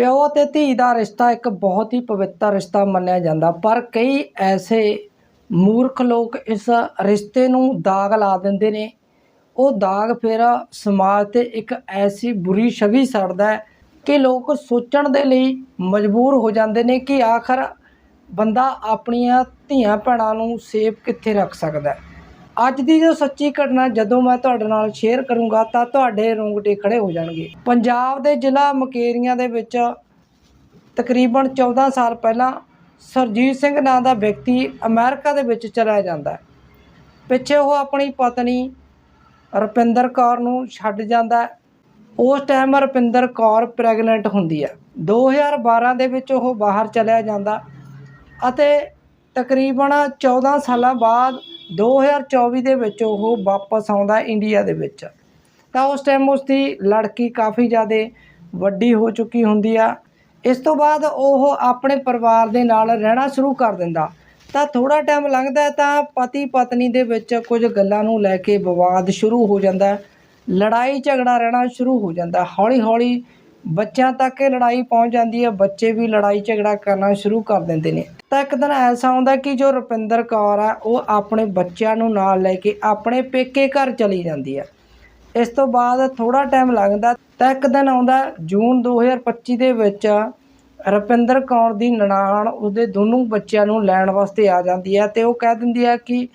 ਪਿਓ ਅਤੇ ਧੀ ਦਾ ਰਿਸ਼ਤਾ ਇੱਕ ਬਹੁਤ ਹੀ ਪਵਿੱਤਰ ਰਿਸ਼ਤਾ ਮੰਨਿਆ ਜਾਂਦਾ, ਪਰ ਕਈ ਐਸੇ ਮੂਰਖ ਲੋਕ ਇਸ ਰਿਸ਼ਤੇ ਨੂੰ ਦਾਗ ਲਾ ਦਿੰਦੇ ਨੇ। ਉਹ ਦਾਗ ਫਿਰ ਸਮਾਜ ਤੇ ਇੱਕ ਐਸੀ ਬੁਰੀ ਛਵੀ ਛੱਡਦਾ ਕਿ ਲੋਕ ਸੋਚਣ ਦੇ ਲਈ ਮਜਬੂਰ ਹੋ ਜਾਂਦੇ ਨੇ ਕਿ ਆਖਰ ਬੰਦਾ ਆਪਣੀਆਂ ਧੀਆਂ ਭੈਣਾਂ ਨੂੰ ਸੇਫ ਕਿੱਥੇ ਰੱਖ ਸਕਦਾ ਹੈ। ਅੱਜ ਦੀ ਜੋ ਸੱਚੀ ਘਟਨਾ, ਜਦੋਂ ਮੈਂ ਤੁਹਾਡੇ ਨਾਲ ਸ਼ੇਅਰ ਕਰੂੰਗਾ, ਤਾਂ ਤੁਹਾਡੇ ਰੋਂਗਟੇ ਖੜੇ ਹੋ ਜਾਣਗੇ। ਪੰਜਾਬ ਦੇ ਜ਼ਿਲ੍ਹਾ ਮਕੇਰੀਆਂ ਦੇ ਵਿੱਚ ਤਕਰੀਬਨ 14 ਸਾਲ ਪਹਿਲਾਂ ਸਰਜੀਤ ਸਿੰਘ ਨਾਂ ਦਾ ਵਿਅਕਤੀ ਅਮਰੀਕਾ ਦੇ ਵਿੱਚ ਚਲਾ ਜਾਂਦਾ ਹੈ। ਪਿੱਛੇ ਉਹ ਆਪਣੀ ਪਤਨੀ ਰੁਪਿੰਦਰ ਕੌਰ ਨੂੰ ਛੱਡ ਜਾਂਦਾ ਉਸ ਟਾਈਮ ਰੁਪਿੰਦਰ ਕੌਰ ਪ੍ਰੈਗਨੈਂਟ ਹੁੰਦੀ ਹੈ। 2012 ਦੇ ਵਿੱਚ ਉਹ ਬਾਹਰ ਚਲਿਆ ਜਾਂਦਾ ਅਤੇ ਤਕਰੀਬਨ 14 ਸਾਲਾਂ ਬਾਅਦ 2024 ਦੇ ਵਿੱਚ ਉਹ ਵਾਪਸ ਆਉਂਦਾ ਇੰਡੀਆ ਦੇ ਵਿੱਚ। ਤਾਂ ਉਸ ਟਾਈਮ ਉਸ ਦੀ ਲੜਕੀ ਕਾਫੀ ਜ਼ਿਆਦਾ ਵੱਡੀ ਹੋ ਚੁੱਕੀ ਹੁੰਦੀ ਆ। ਇਸ ਤੋਂ ਬਾਅਦ ਉਹ ਆਪਣੇ ਪਰਿਵਾਰ ਦੇ ਨਾਲ ਰਹਿਣਾ ਸ਼ੁਰੂ ਕਰ ਦਿੰਦਾ। ਤਾਂ ਥੋੜਾ ਟਾਈਮ ਲੰਘਦਾ ਤਾਂ ਪਤੀ ਪਤਨੀ ਦੇ ਵਿੱਚ ਕੁਝ ਗੱਲਾਂ ਨੂੰ ਲੈ ਕੇ ਵਿਵਾਦ ਸ਼ੁਰੂ ਹੋ ਜਾਂਦਾ ਲੜਾਈ ਝਗੜਾ ਰਹਿਣਾ ਸ਼ੁਰੂ ਹੋ ਜਾਂਦਾ। ਹੌਲੀ ਹੌਲੀ ਬੱਚਿਆਂ ਤੱਕ ਇਹ ਲੜਾਈ ਪਹੁੰਚ ਜਾਂਦੀ ਹੈ, ਬੱਚੇ ਵੀ ਲੜਾਈ ਝਗੜਾ ਕਰਨਾ ਸ਼ੁਰੂ ਕਰ ਦਿੰਦੇ ਨੇ। ਤਾਂ ਇੱਕ ਦਿਨ ਐਸਾ ਆਉਂਦਾ ਕਿ ਜੋ ਰੁਪਿੰਦਰ ਕੌਰ ਆ, ਉਹ ਆਪਣੇ ਬੱਚਿਆਂ ਨੂੰ ਨਾਲ ਲੈ ਕੇ ਆਪਣੇ ਪੇਕੇ ਘਰ ਚਲੀ ਜਾਂਦੀ ਆ। ਇਸ ਤੋਂ ਬਾਅਦ ਥੋੜਾ ਟਾਈਮ ਲੱਗਦਾ, ਤਾਂ ਇੱਕ ਦਿਨ ਆਉਂਦਾ, ਜੂਨ 2025 ਦੇ ਵਿੱਚ ਰੁਪਿੰਦਰ ਕੌਰ ਦੀ ਨਨਾਣ ਉਹਦੇ ਦੋਨੋਂ ਬੱਚਿਆਂ ਨੂੰ ਲੈਣ ਵਾਸਤੇ ਆ ਜਾਂਦੀ ਹੈ ਤੇ ਉਹ ਕਹਿ ਦਿੰਦੀ ਹੈ ਕਿ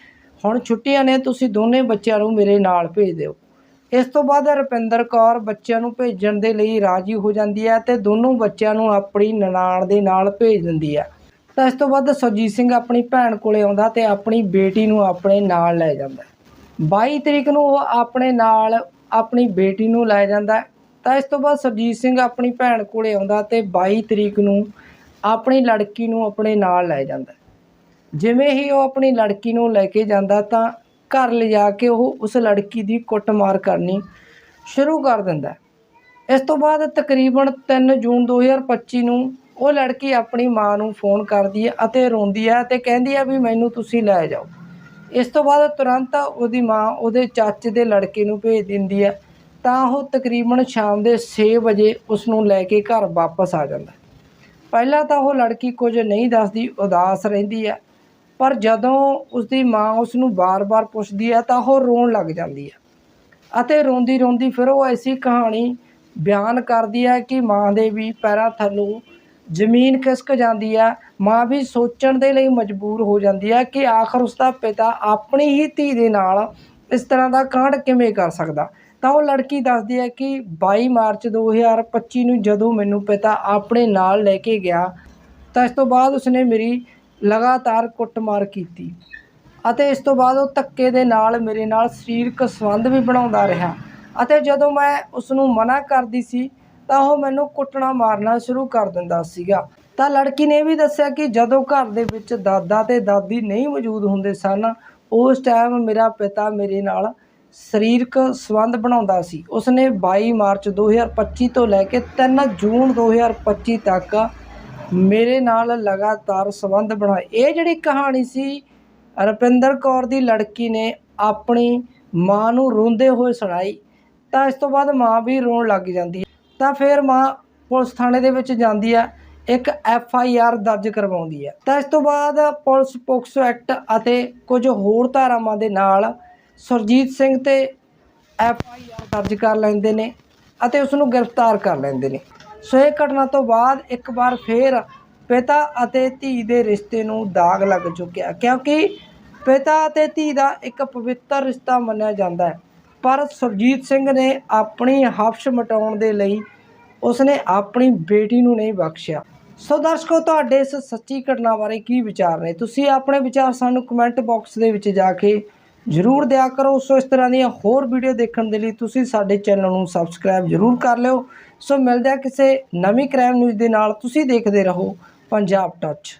ਹੁਣ ਛੁੱਟੀਆਂ ਨੇ, ਤੁਸੀਂ ਦੋਨੇ ਬੱਚਿਆਂ ਨੂੰ ਮੇਰੇ ਨਾਲ ਭੇਜ ਦਿਓ। ਇਸ ਤੋਂ ਬਾਅਦ ਰੁਪਿੰਦਰ ਕੌਰ ਬੱਚਿਆਂ ਨੂੰ ਭੇਜਣ ਦੇ ਲਈ ਰਾਜੀ ਹੋ ਜਾਂਦੀ ਹੈ ਤੇ ਦੋਨੋਂ ਬੱਚਿਆਂ ਨੂੰ ਆਪਣੀ ਨਨਾਣ ਦੇ ਨਾਲ ਭੇਜ ਦਿੰਦੀ ਹੈ। ਤਾਂ ਇਸ ਤੋਂ ਬਾਅਦ ਸੁਰਜੀਤ ਸਿੰਘ ਆਪਣੀ ਭੈਣ ਕੋਲੇ ਆਉਂਦਾ ਤੇ ਆਪਣੀ ਬੇਟੀ ਨੂੰ ਆਪਣੇ ਨਾਲ ਲੈ ਜਾਂਦਾ ਹੈ। 22 ਤਰੀਕ ਨੂੰ ਉਹ ਆਪਣੇ ਨਾਲ ਆਪਣੀ ਬੇਟੀ ਨੂੰ ਲੈ ਜਾਂਦਾ ਤਾਂ ਇਸ ਤੋਂ ਬਾਅਦ ਸੁਰਜੀਤ ਸਿੰਘ ਆਪਣੀ ਭੈਣ ਕੋਲੇ ਆਉਂਦਾ ਤੇ 22 ਤਰੀਕ ਨੂੰ ਆਪਣੀ ਲੜਕੀ ਨੂੰ ਆਪਣੇ ਨਾਲ ਲੈ ਜਾਂਦਾ ਜਿਵੇਂ ਹੀ ਉਹ ਆਪਣੀ ਲੜਕੀ ਨੂੰ ਲੈ ਕੇ ਜਾਂਦਾ ਤਾਂ ਘਰ ਲਿਜਾ ਕੇ ਉਹ ਉਸ ਲੜਕੀ ਦੀ ਕੁੱਟਮਾਰ ਕਰਨੀ ਸ਼ੁਰੂ ਕਰ ਦਿੰਦਾ ਇਸ ਤੋਂ ਬਾਅਦ ਤਕਰੀਬਨ 3 ਜੂਨ 2025 ਨੂੰ ਉਹ ਲੜਕੀ ਆਪਣੀ ਮਾਂ ਨੂੰ ਫੋਨ ਕਰਦੀ ਹੈ ਅਤੇ ਰੋਂਦੀ ਹੈ ਤੇ ਕਹਿੰਦੀ ਹੈ ਵੀ ਮੈਨੂੰ ਤੁਸੀਂ ਲੈ ਜਾਓ। ਇਸ ਤੋਂ ਬਾਅਦ ਤੁਰੰਤ ਉਹਦੀ ਮਾਂ ਉਹਦੇ ਚਾਚੇ ਦੇ ਲੜਕੇ ਨੂੰ ਭੇਜ ਦਿੰਦੀ ਹੈ। ਤਾਂ ਉਹ ਤਕਰੀਬਨ ਸ਼ਾਮ ਦੇ 6 ਵਜੇ ਉਸ ਨੂੰ ਲੈ ਕੇ ਘਰ ਵਾਪਸ ਆ ਜਾਂਦਾ ਪਹਿਲਾਂ ਤਾਂ ਉਹ ਲੜਕੀ ਕੁਝ ਨਹੀਂ ਦੱਸਦੀ, ਉਦਾਸ ਰਹਿੰਦੀ ਹੈ। ਪਰ ਜਦੋਂ ਉਸਦੀ ਮਾਂ ਉਸ ਨੂੰ ਬਾਰ-ਬਾਰ ਪੁੱਛਦੀ ਹੈ ਤਾਂ ਉਹ ਰੋਣ ਲੱਗ ਜਾਂਦੀ ਹੈ। ਅਤੇ ਰੋਂਦੀ ਰੋਂਦੀ ਫਿਰ ਉਹ ਐਸੀ ਕਹਾਣੀ ਬਿਆਨ ਕਰਦੀ ਹੈ ਕਿ ਮਾਂ ਦੇ ਵੀ ਪੈਰਾਂ ਥੱਲੋਂ ਜ਼ਮੀਨ ਖਿਸਕ ਜਾਂਦੀ ਹੈ। ਮਾਂ ਵੀ ਸੋਚਣ ਦੇ ਲਈ ਮਜਬੂਰ ਹੋ ਜਾਂਦੀ ਹੈ ਕਿ ਆਖਰ ਉਸਦਾ ਪਿਤਾ ਆਪਣੀ ਹੀ ਧੀ ਦੇ ਨਾਲ ਇਸ ਤਰ੍ਹਾਂ ਦਾ ਕਾਂਡ ਕਿਵੇਂ ਕਰ ਸਕਦਾ। ਤਾਂ ਉਹ ਲੜਕੀ ਦੱਸਦੀ ਹੈ ਕਿ 22 ਮਾਰਚ 2025 ਨੂੰ ਜਦੋਂ ਮੈਨੂੰ ਪਿਤਾ ਆਪਣੇ ਨਾਲ ਲੈ ਕੇ ਗਿਆ, ਤਾਂ ਇਸ ਤੋਂ ਬਾਅਦ ਉਸਨੇ ਮੇਰੀ ਲਗਾਤਾਰ ਕੁੱਟਮਾਰ ਕੀਤੀ ਅਤੇ ਇਸ ਤੋਂ ਬਾਅਦ ਉਹ ਧੱਕੇ ਦੇ ਨਾਲ ਮੇਰੇ ਨਾਲ ਸਰੀਰਕ ਸੰਬੰਧ ਵੀ ਬਣਾਉਂਦਾ ਰਿਹਾ ਅਤੇ ਜਦੋਂ ਮੈਂ ਉਸ ਨੂੰ ਮਨਾ ਕਰਦੀ ਸੀ ਤਾਂ ਉਹ ਮੈਨੂੰ ਕੁੱਟਣਾ ਮਾਰਨਾ ਸ਼ੁਰੂ ਕਰ ਦਿੰਦਾ ਸੀਗਾ। ਤਾਂ ਲੜਕੀ ਨੇ ਇਹ ਵੀ ਦੱਸਿਆ ਕਿ ਜਦੋਂ ਘਰ ਦੇ ਵਿੱਚ ਦਾਦਾ ਤੇ ਦਾਦੀ ਨਹੀਂ ਮੌਜੂਦ ਹੁੰਦੇ ਸਨ, ਉਸ ਟਾਈਮ ਮੇਰਾ ਪਿਤਾ ਮੇਰੇ ਨਾਲ ਸਰੀਰਕ ਸੰਬੰਧ ਬਣਾਉਂਦਾ ਸੀ। ਉਸਨੇ 22 ਮਾਰਚ 2025 ਤੋਂ ਲੈ ਕੇ 3 ਜੂਨ 2025 ਤੱਕ ਮੇਰੇ ਨਾਲ ਲਗਾਤਾਰ ਸੰਬੰਧ ਬਣਾਏ। ਇਹ ਜਿਹੜੀ ਕਹਾਣੀ ਸੀ, ਰੁਪਿੰਦਰ ਕੌਰ ਦੀ ਲੜਕੀ ਨੇ ਆਪਣੀ ਮਾਂ ਨੂੰ ਰੋਂਦੇ ਹੋਏ ਸੁਣਾਈ, ਤਾਂ ਇਸ ਤੋਂ ਬਾਅਦ ਮਾਂ ਵੀ ਰੋਣ ਲੱਗ ਜਾਂਦੀ ਹੈ। ਤਾਂ ਫਿਰ ਮਾਂ ਪੁਲਿਸ ਥਾਣੇ ਦੇ ਵਿੱਚ ਜਾਂਦੀ ਹੈ, ਇੱਕ ਐਫ ਆਈ ਆਰ ਦਰਜ ਕਰਵਾਉਂਦੀ ਹੈ। ਤਾਂ ਇਸ ਤੋਂ ਬਾਅਦ ਪੁਲਿਸ ਪੋਕਸੋ ਐਕਟ ਅਤੇ ਕੁਝ ਹੋਰ ਧਾਰਾਵਾਂ ਦੇ ਨਾਲ ਸੁਰਜੀਤ ਸਿੰਘ ਤੇ ਐਫ ਆਈ ਆਰ ਦਰਜ ਕਰ ਲੈਂਦੇ ਨੇ ਅਤੇ ਉਸ ਨੂੰ ਗ੍ਰਿਫਤਾਰ ਕਰ ਲੈਂਦੇ ਨੇ। ਸੋ ਇਹ ਘਟਨਾ ਤੋਂ ਬਾਅਦ ਇੱਕ ਵਾਰ ਫੇਰ ਪਿਤਾ ਅਤੇ ਧੀ ਦੇ ਰਿਸ਼ਤੇ ਨੂੰ ਦਾਗ ਲੱਗ ਚੁੱਕਿਆ, ਕਿਉਂਕਿ ਪਿਤਾ ਅਤੇ ਧੀ ਦਾ ਇੱਕ ਪਵਿੱਤਰ ਰਿਸ਼ਤਾ ਮੰਨਿਆ ਜਾਂਦਾ ਹੈ। ਪਰ ਸੁਰਜੀਤ ਸਿੰਘ ਨੇ ਆਪਣੀ ਹਫਸ਼ ਮਟਾਉਣ ਦੇ ਲਈ ਉਸਨੇ ਆਪਣੀ ਬੇਟੀ ਨੂੰ ਨਹੀਂ ਬਖਸ਼ਿਆ। ਸੋ ਦਰਸ਼ਕੋ, ਤੁਹਾਡੇ ਇਸ ਸੱਚੀ ਘਟਨਾ ਬਾਰੇ ਕੀ ਵਿਚਾਰ ਨੇ? ਤੁਸੀਂ ਆਪਣੇ ਵਿਚਾਰ ਸਾਨੂੰ ਕਮੈਂਟ ਬਾਕਸ ਦੇ ਵਿੱਚ ਜਾ ਕੇ ਜ਼ਰੂਰ ਦਿਆ ਕਰੋ। ਸੋ ਇਸ ਤਰ੍ਹਾਂ ਦੀਆਂ ਹੋਰ ਵੀਡੀਓ ਦੇਖਣ ਦੇ ਲਈ ਤੁਸੀਂ ਸਾਡੇ ਚੈਨਲ ਨੂੰ ਸਬਸਕ੍ਰਾਈਬ ਜ਼ਰੂਰ ਕਰ ਲਿਓ। ਸੋ ਮਿਲਦੇ ਆ ਕਿਸੇ ਨਵੀਂ ਕ੍ਰਾਈਮ ਨਿਊਜ਼ ਦੇ ਨਾਲ। ਤੁਸੀਂ ਦੇਖਦੇ ਰਹੋ ਪੰਜਾਬ ਟੱਚ